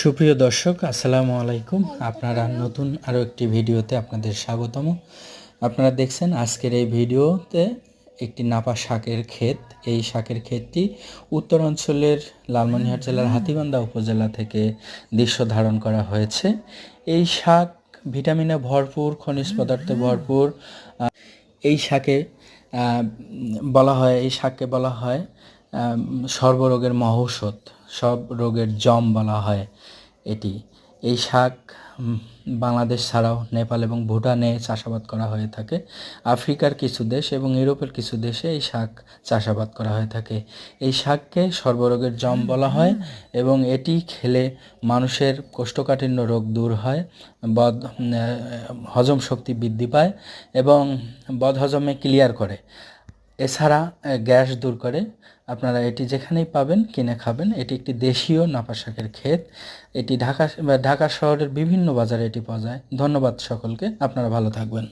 সুপ্রিয় দর্শক, আসসালামু আলাইকুম। আপনারা নতুন আরও একটি ভিডিওতে আপনাদের স্বাগতম। আপনারা দেখছেন আজকের এই ভিডিওতে একটি নাপা শাকের ক্ষেত। এই শাকের ক্ষেতটি উত্তর অঞ্চলের লালমনিরহাট জেলার হাতীবান্ধা উপজেলা থেকে দৃশ্য ধারণ করা হয়েছে। এই শাক ভিটামিনে ভরপুর, খনিজ পদার্থে ভরপুর। এই শাকে বলা হয়, এই শাককে বলা হয় সর্বরোগের মহৌষধ সব রোগের জম বলা হয় এটি। এই শাক বাংলাদেশ ছাড়াও নেপাল এবং ভুটানে চাষাবাদ করা হয়ে থাকে। আফ্রিকার কিছু দেশ এবং ইউরোপের কিছু দেশে এই শাক চাষাবাদ করা হয়ে থাকে। এই শাককে সর্বরোগের জম বলা হয় এবং এটি খেলে মানুষের কোষ্ঠকাঠিন্য রোগ দূর হয়, বদ হজম শক্তি বৃদ্ধি পায় এবং বদহজমে ক্লিয়ার করে। এছাড়া গ্যাস দূর করে। আপনারা এটি যেখানেই পাবেন, কিনে খাবেন। এটি একটি দেশীয় নাপা শাকের ক্ষেত। এটি ঢাকা ঢাকা শহরের বিভিন্ন বাজারে এটি পাওয়া যায়। ধন্যবাদ সকলকে। আপনারা ভালো থাকবেন।